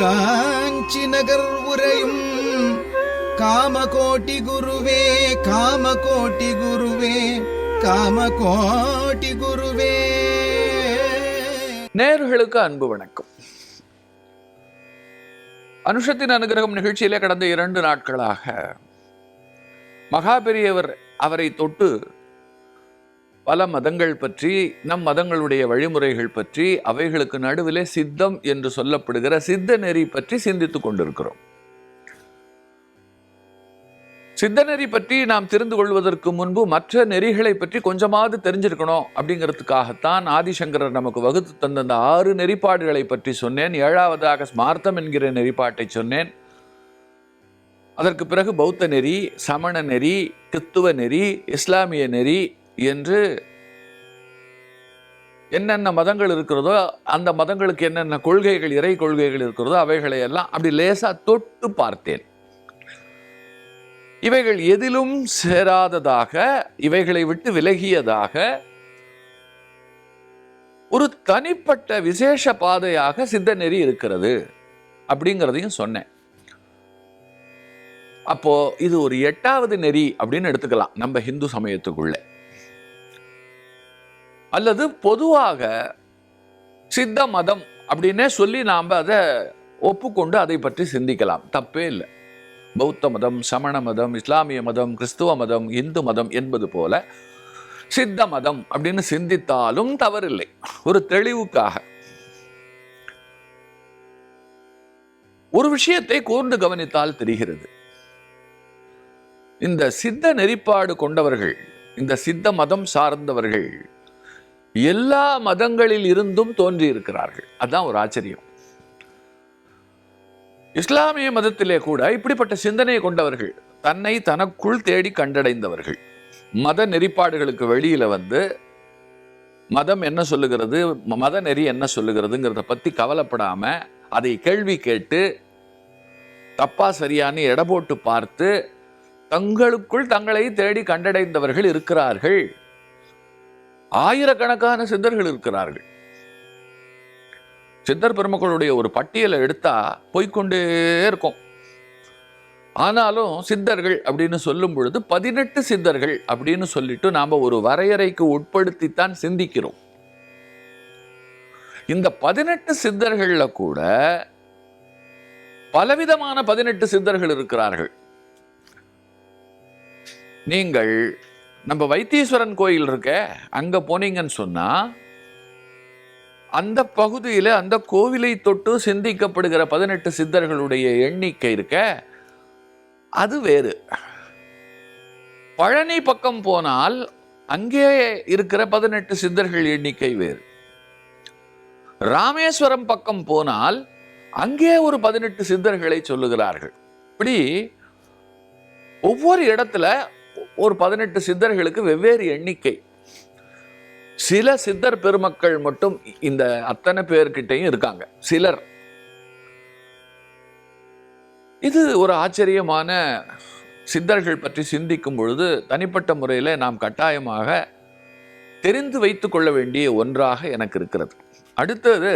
காஞ்சி நகர் உரையும் காமகோட்டி குருவே காமகோட்டி குருவே காமகோட்டி குருவே. நேர்களுக்கு அன்பு வணக்கம். அனுஷத்தின் அனுகிரகம் நிகழ்ச்சியிலே கடந்த இரண்டு நாட்களாக மகா பெரியவர் அவரை தொட்டு பல மதங்கள் பற்றி நம் மதங்களுடைய வழிமுறைகள் பற்றி அவைகளுக்கு நடுவிலே சித்தம் என்று சொல்லப்படுகிற சித்த நெறி பற்றி சிந்தித்துக் கொண்டிருக்கிறோம். சித்த நெறி பற்றி நாம் தெரிந்து கொள்வதற்கு முன்பு மற்ற நெறிகளை பற்றி கொஞ்சமாவது தெரிஞ்சிருக்கணும் அப்படிங்கிறதுக்காகத்தான் ஆதிசங்கரர் நமக்கு வகுத்து தந்த அந்த ஆறு நெறிப்பாடுகளை பற்றி சொன்னேன். ஏழாவதாக ஸ்மார்த்தம் என்கிற நெறிப்பாட்டை சொன்னேன். அதற்கு பிறகு பௌத்த நெறி சமண நெறி கிறித்துவ நெறி இஸ்லாமிய நெறி என்று என்னென்ன மதங்கள் இருக்கிறதோ அந்த மதங்களுக்கு என்னென்ன கொள்கைகள் இறை கொள்கைகள் இருக்கிறதோ அவைகளை எல்லாம் அப்படி லேசா தொட்டு பார்த்தேன். இவைகள் எதிலும் சேராததாக இவைகளை விட்டு விலகியதாக ஒரு தனிப்பட்ட விசேஷ பாதையாக சித்த நெறி இருக்கிறது அப்படிங்கிறதையும் சொன்னேன். அப்போ இது ஒரு எட்டாவது நெறி அப்படின்னு எடுத்துக்கலாம் நம்ம ஹிந்து சமயத்துக்குள்ள. அல்லது பொதுவாக சித்த மதம் அப்படின்னே சொல்லி நாம் அதை ஒப்புக்கொண்டு அதை பற்றி சிந்திக்கலாம். தப்பே இல்லை. பௌத்த மதம் சமண மதம் இஸ்லாமிய மதம் கிறிஸ்துவ மதம் இந்து மதம் என்பது போல சித்த மதம் அப்படின்னு சிந்தித்தாலும் தவறில்லை. ஒரு தெளிவுக்காக. ஒரு விஷயத்தை கூர்ந்து கவனித்தால் தெரிகிறது. இந்த சித்த நெறிப்பாடு கொண்டவர்கள் இந்த சித்த மதம் சார்ந்தவர்கள் எல்லா மதங்களில் இருந்தும் தோன்றியிருக்கிறார்கள். அதுதான் ஒரு ஆச்சரியம். இஸ்லாமிய மதத்திலே கூட இப்படிப்பட்ட சிந்தனையை கொண்டவர்கள் தன்னை தனக்குள் தேடி கண்டடைந்தவர்கள். மத நெறிப்பாடுகளுக்கு வெளியில் வந்து மதம் என்ன சொல்லுகிறது மத நெறி என்ன சொல்லுகிறதுங்கிறத பற்றி கவலைப்படாமல் அதை கேள்வி கேட்டு தப்பா சரியான்னு எடை போட்டு பார்த்து தங்களுக்குள் தங்களை தேடி கண்டடைந்தவர்கள் இருக்கிறார்கள். ஆயிரக்கணக்கான சித்தர்கள் இருக்கிறார்கள். சித்தர் பெருமக்களுடைய ஒரு பட்டியலை எடுத்தா போய்க்கொண்டே இருக்கும். ஆனாலும் சித்தர்கள் அப்படின்னு சொல்லும் பொழுது பதினெட்டு சித்தர்கள் அப்படின்னு சொல்லிட்டு நாம் ஒரு வரையறைக்கு உட்படுத்தித்தான் சிந்திக்கிறோம். இந்த பதினெட்டு சித்தர்கள்ல கூட பலவிதமான பதினெட்டு சித்தர்கள் இருக்கிறார்கள். நீங்கள் நம்ம வைத்தீஸ்வரன் கோயில் இருக்க அங்க போனீங்கன்னு சொன்னா அந்த பகுதியில் அந்த கோவிலை தொட்டு சிந்திக்கப்படுகிற பதினெட்டு சித்தர்களுடைய எண்ணிக்கை இருக்க அது வேறு. பழனி பக்கம் போனால் அங்கே இருக்கிற பதினெட்டு சித்தர்கள் எண்ணிக்கை வேறு. ராமேஸ்வரம் பக்கம் போனால் அங்கே ஒரு பதினெட்டு சித்தர்களை சொல்லுகிறார்கள். இப்படி ஒவ்வொரு இடத்துல ஒரு பதினெட்டு சித்தர்களுக்கு வெவ்வேறு எண்ணிக்கை. சில சித்தர் பெருமக்கள் மட்டும் இந்த அத்தனை பேர்கிட்டையும் இருக்காங்க. சிலர். இது ஒரு ஆச்சரியமான சித்தர்கள் பற்றி சிந்திக்கும் பொழுது தனிப்பட்ட முறையில் நாம் கட்டாயமாக தெரிந்து வைத்து கொள்ள வேண்டிய ஒன்றாக எனக்கு இருக்கிறது. அடுத்தது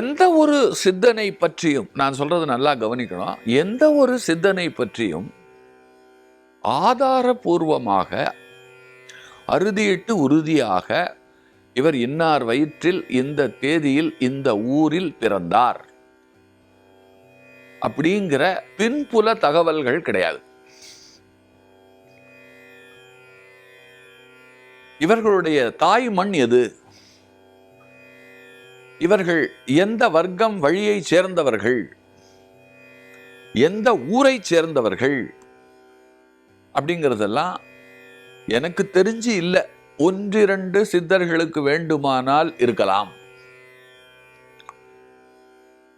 எந்த ஒரு சித்தனை பற்றியும் நான் சொல்றது நல்லா கவனிக்கணும் எந்த ஒரு சித்தனை பற்றியும் ஆதாரபூர்வமாக அறுதியிட்டு உறுதியாக இவர் இன்னார் வயிற்றில் இந்த தேதியில் இந்த ஊரில் பிறந்தார். அப்படிங்கிற பின்புல தகவல்கள் கிடையாது. இவர்களுடைய தாய் மண் எது? இவர்கள் எந்த வர்க்கம் வழியை சேர்ந்தவர்கள்? எந்த ஊரை சேர்ந்தவர்கள்? அப்படிங்கிறதெல்லாம் எனக்கு தெரிஞ்சு இல்லை. ஒன்றிரண்டு சித்தர்களுக்கு வேண்டுமானால் இருக்கலாம்.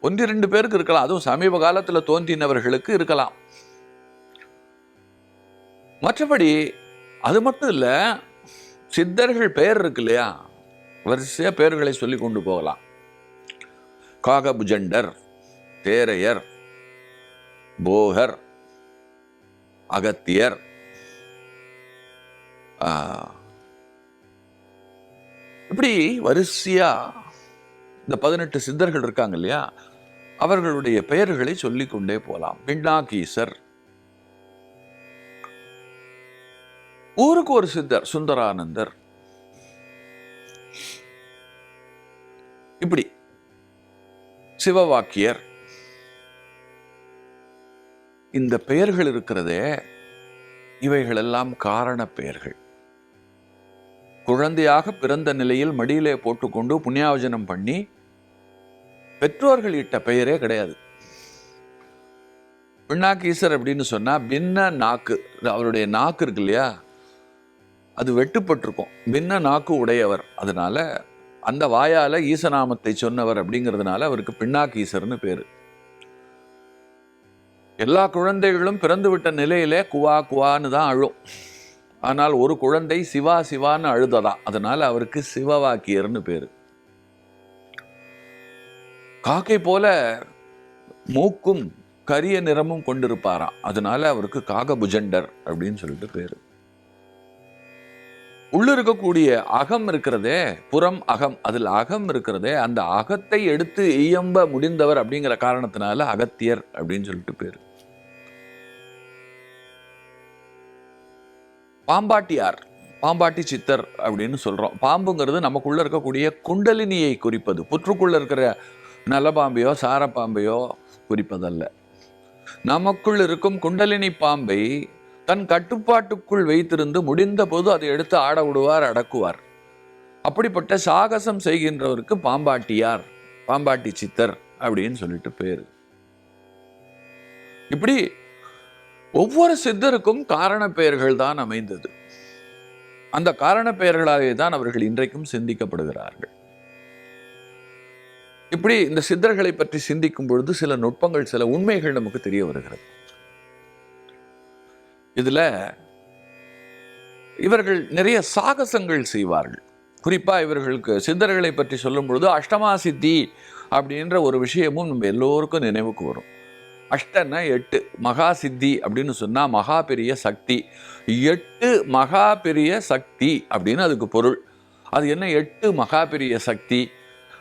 ஒன்றிரண்டு பேருக்கு இருக்கலாம். அதுவும் சமீப காலத்தில் தோன்றினவர்களுக்கு இருக்கலாம். மற்றபடி அது மட்டும் இல்லை சித்தர்கள் பெயர் இருக்கு இல்லையா? வரிசையாக பெயர்களை சொல்லி கொண்டு போகலாம். காகபுஜண்டர் தேரையர் போகர் அகத்தியர் இப்படி வரிசையா இந்த பதினெட்டு சித்தர்கள் இருக்காங்க இல்லையா? அவர்களுடைய பெயர்களை சொல்லிக்கொண்டே போலாம். பிண்டாகீசர் ஊருக்கு ஒரு சித்தர் சுந்தரானந்தர். இப்படி. சிவவாக்கியர். இந்த பெயர்கள் இருக்கிறதே இவைகளெல்லாம் காரண பெயர்கள். குழந்தையாக பிறந்த நிலையில் மடியிலே போட்டுக்கொண்டு புண்ணியாவஜனம் பண்ணி பெற்றோர்கள் இட்ட பெயரே கிடையாது. பின்னாக்கீசர் அப்படின்னு சொன்னால் பின்ன நாக்கு அவருடைய நாக்கு இருக்கு இல்லையா? அது வெட்டுப்பட்டிருக்கும். பின்ன நாக்கு உடையவர். அதனால அந்த வாயால் ஈசநாமத்தை சொன்னவர் அப்படிங்கிறதுனால அவருக்கு பின்னாக்கீசர்னு பேர். எல்லா குழந்தைகளும் பிறந்து விட்ட நிலையிலே குவா குவான்னு தான் அழும். ஆனால் ஒரு குழந்தை சிவா சிவான்னு அழுததான் அதனால் அவருக்கு சிவவாக்கியர்னு பேர். காக்கை போல மூக்கும் கரிய நிறமும் கொண்டிருப்பாராம். அதனால அவருக்கு காகபுஜண்டர் அப்படின்னு சொல்லிட்டு பேர். உள்ள இருக்கக்கூடிய அகம் இருக்கிறதே புறம் அகம். அதில் அகம் இருக்கிறதே அந்த அகத்தை எடுத்து இயம்ப முடிந்தவர் அப்படிங்கிற காரணத்தினால அகத்தியர் அப்படின்னு சொல்லிட்டு பேர். பாம்பாட்டியார் பாம்பாட்டி சித்தர் அப்படின்னு சொல்கிறோம் பாம்புங்கிறது நமக்குள்ளே இருக்கக்கூடிய குண்டலினியை குறிப்பது. புற்றுக்குள்ளே இருக்கிற நலபாம்பையோ சாரப்பாம்பையோ குறிப்பதல்ல. நமக்குள் இருக்கும் குண்டலினி பாம்பை தன் கட்டுப்பாட்டுக்குள் வைத்திருந்து முடிந்த போது அதை எடுத்து ஆட விடுவார் அடக்குவார். அப்படிப்பட்ட சாகசம் செய்கின்றவருக்கு பாம்பாட்டியார் பாம்பாட்டி சித்தர் அப்படின்னு சொல்லிட்டு பேர். இப்படி ஒவ்வொரு சித்தருக்கும் காரண பெயர்கள் தான் அமைந்தது. அந்த காரண பெயர்களாலே தான் அவர்கள் இன்றைக்கும் சிந்திக்கப்படுகிறார்கள். இப்படி இந்த சித்தர்களை பற்றி சிந்திக்கும் பொழுது சில நுட்பங்கள் சில உண்மைகள் நமக்கு தெரிய வருகிறது. இதுல இவர்கள் நிறைய சாகசங்கள் செய்வார்கள். குறிப்பாக இவர்களுக்கு சித்தர்களை பற்றி சொல்லும் பொழுது அஷ்டமா சித்தி அப்படின்ற ஒரு விஷயமும் நம்ம எல்லோருக்கும் நினைவுக்கு வரும். அஷ்டன்னா எட்டு மகா சித்தி அப்படின்னு சொன்னால் மகா பெரிய சக்தி. எட்டு மகா பெரிய சக்தி அப்படின்னு அதுக்கு பொருள். அது என்ன எட்டு மகா பெரிய சக்தி?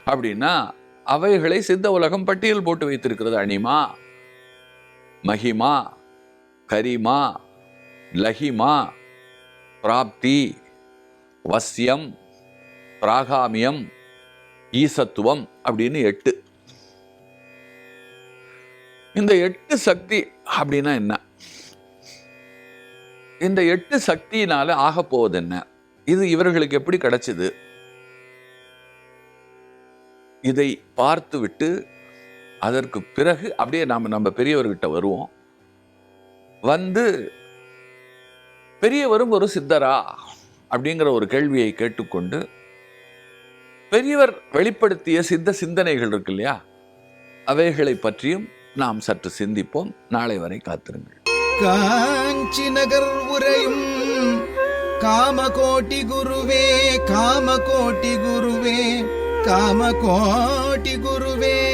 அப்படின்னா அவைகளை சித்த உலகம் பட்டியல் போட்டு வைத்திருக்கிறது அனிமா மகிமா கரிமா லஹிமா பிராப்தி வசியம் பிராகாமியம் ஈசத்துவம் அப்படின்னு எட்டு. இந்த எட்டு சக்தி அப்படின்னா என்ன? இந்த எட்டு சக்தியினால ஆக போவது என்ன? இது இவர்களுக்கு எப்படி கிடைச்சது? இதை பார்த்து விட்டு அதற்கு பிறகு அப்படியே நாம் நம்ம பெரியவர்கிட்ட வருவோம். வந்து பெரியவரும் ஒரு சித்தரா? அப்படிங்கிற ஒரு கேள்வியை கேட்டுக்கொண்டு பெரியவர் வெளிப்படுத்திய சித்த சிந்தனைகள் இருக்கு இல்லையா? அவைகளை பற்றியும் நாம் சற்று சிந்திப்போம். நாளை வரை காத்திருங்கள். காஞ்சி நகர் உரையும் காமகோட்டி குருவே காமகோட்டி குருவே காமகோட்டி குருவே.